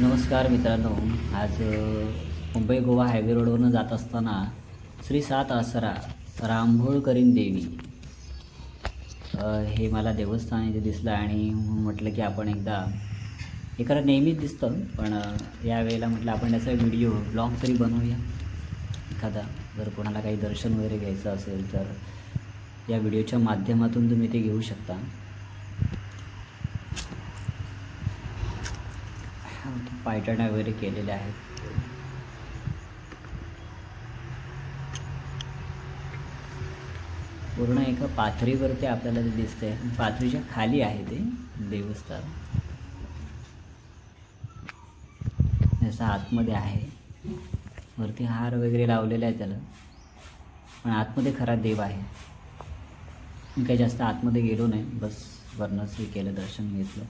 नमस्कार मित्रांनो. आज मुंबई गोवा हायवे रोडवरनं जात असताना श्री सात आसरा रांभोळकरीन देवी हे मला देवस्थान इथे दिसलं आणि म्हणून म्हटलं की आपण एकदा हे खरं नेहमीच दिसतं पण यावेळेला म्हटलं आपण त्याचा व्हिडिओ ब्लॉग तरी बनवूया. एखादा जर कोणाला काही दर्शन वगैरे घ्यायचं असेल तर या व्हिडिओच्या माध्यमातून तुम्ही ते घेऊ शकता. पायटण्या वगैरे केलेल्या आहेत. पूर्ण एका पाथरीवरती आपल्याला ते दिसतंय. पाथरीच्या खाली आहे ते देवस्थान. जसं आतमध्ये आहे. वरती हार वगैरे लावलेला आहे त्याला. पण आतमध्ये खरा देव आहे. मी काही जास्त आतमध्ये गेलो नाही. बस वरनंच हे केलं दर्शन घेतलं.